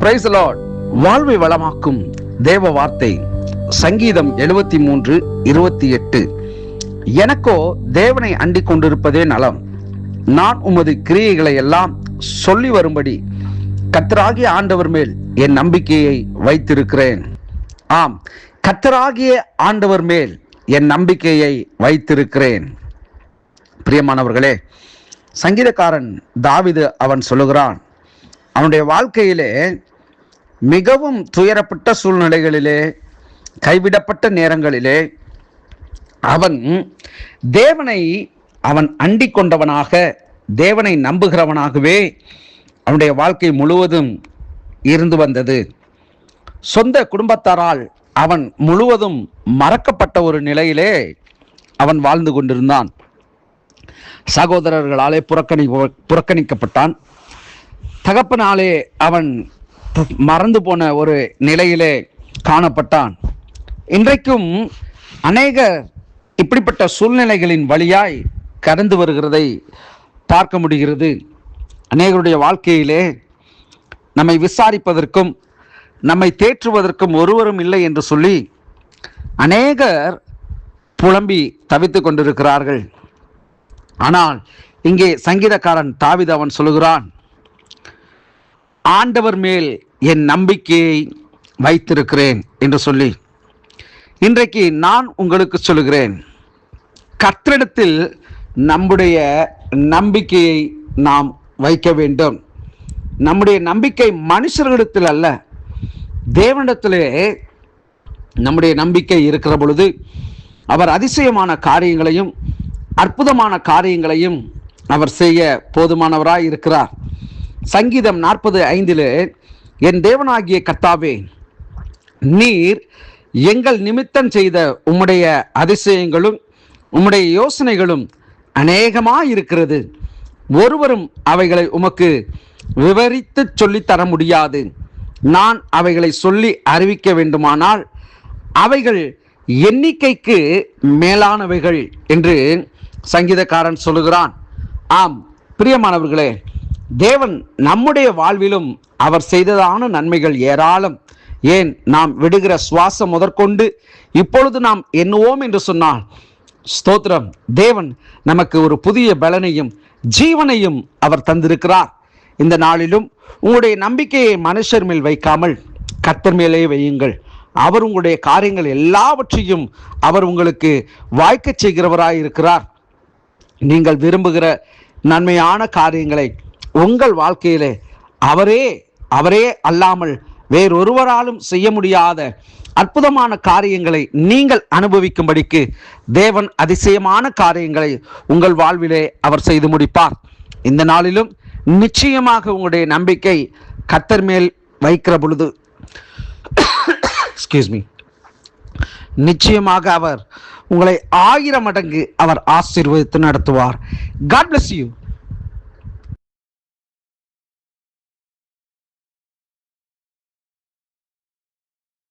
Price Lord வாழ்வை வளமாக்கும் தேவ வார்த்தை சங்கீதம் எழுபத்தி மூன்று இருபத்தி எட்டு எனக்கோ தேவனை அண்டிக் கொண்டிருப்பதே நலம். நான் உமது கிரியைகளை எல்லாம் சொல்லி வரும்படி கத்தராகிய ஆண்டவர் மேல் என் நம்பிக்கையை வைத்திருக்கிறேன். ஆம் கத்தராகிய ஆண்டவர் மேல் என் நம்பிக்கையை வைத்திருக்கிறேன். பிரியமானவர்களே சங்கீதக்காரன் தாவிது அவன் சொல்லுகிறான் அவனுடைய வாழ்க்கையிலே மிகவும் துயரப்பட்ட சூழ்நிலைகளிலே கைவிடப்பட்ட நேரங்களிலே அவன் தேவனை அவன் அண்டி கொண்டவனாக தேவனை நம்புகிறவனாகவே அவனுடைய வாழ்க்கை முழுவதும் இருந்து வந்தது. சொந்த குடும்பத்தாரால் அவன் முழுவதும் மறக்கப்பட்ட ஒரு நிலையிலே அவன் வாழ்ந்து கொண்டிருந்தான். சகோதரர்களாலே புறக்கணி புறக்கணிக்கப்பட்டான். தகப்பனாலே அவன் மறந்து போன ஒரு நிலையிலே காணப்பட்டான். இன்றைக்கும் அநேக இப்படிப்பட்ட சூழ்நிலைகளின் வழியாய் கடந்து வருகிறதை பார்க்க முடிகிறது. அநேகருடைய வாழ்க்கையிலே நம்மை விசாரிப்பதற்கும் நம்மை தேற்றுவதற்கும் ஒருவரும் இல்லை என்று சொல்லி அநேகர் புலம்பி தவித்து கொண்டிருக்கிறார்கள். ஆனால் இங்கே சங்கீதக்காரன் தாவித அவன் சொல்லுகிறான் ஆண்டவர் மேல் என் நம்பிக்கையை வைத்திருக்கிறேன் என்று சொல்லி இன்றைக்கு நான் உங்களுக்கு சொல்லுகிறேன். கத்திரிடத்தில் நம்முடைய நம்பிக்கையை நாம் வைக்க வேண்டும். நம்முடைய நம்பிக்கை மனுஷர்களிடத்தில் அல்ல. தேவனிடத்திலே நம்முடைய நம்பிக்கை இருக்கிற பொழுது அவர் அதிசயமான காரியங்களையும் அற்புதமான காரியங்களையும் அவர் செய்ய போதுமானவராய் இருக்கிறார். சங்கீதம் நாற்பது ஐந்தில் என் தேவனாகிய கர்த்தாவே நீர் எங்கள் நிமித்தம் செய்த உம்முடைய அதிசயங்களும் உம்முடைய யோசனைகளும் அநேகமாக இருக்கிறது ஒருவரும் அவைகளை உமக்கு விவரித்து சொல்லித்தர முடியாது. நான் அவைகளை சொல்லி அறிவிக்க வேண்டுமானால் அவைகள் எண்ணிக்கைக்கு மேலானவைகள் என்று சங்கீதக்காரன் சொல்லுகிறான். ஆம் பிரியமானவர்களே தேவன் நம்முடைய வாழ்விலும் அவர் செய்ததான நன்மைகள் ஏராளம். ஏன்? நாம் விடுகிற சுவாசம் முதற்கொண்டு இப்பொழுது நாம் எண்ணுவோம் என்று சொன்னால் ஸ்தோத்திரம். தேவன் நமக்கு ஒரு புதிய பலனையும் ஜீவனையும் அவர் தந்திருக்கிறார். இந்த நாளிலும் உங்களுடைய நம்பிக்கையை மனுஷர் மேல் வைக்காமல் கத்தர் மேலே வையுங்கள். அவர் உங்களுடைய காரியங்கள் எல்லாவற்றையும் அவர் உங்களுக்கு வாய்க்கச் செய்கிறவராய் இருக்கிறார் நீங்கள் விரும்புகிற நன்மையான காரியங்களை உங்கள் வாழ்க்கையிலே அவரே அவரே அல்லாமல் வேறொருவராலும் செய்ய முடியாத அற்புதமான காரியங்களை நீங்கள் அனுபவிக்கும்படிக்கு தேவன் அதிசயமான காரியங்களை உங்கள் வாழ்விலே அவர் செய்து முடிப்பார். இந்த நாளிலும் நிச்சயமாக உங்களுடைய நம்பிக்கை கத்தர் மேல் வைக்கிற பொழுது எக்ஸ்கியூஸ் மீ நிச்சயமாக அவர் உங்களை ஆயிரம் மடங்கு அவர் ஆசீர்வதித்து நடத்துவார். God bless you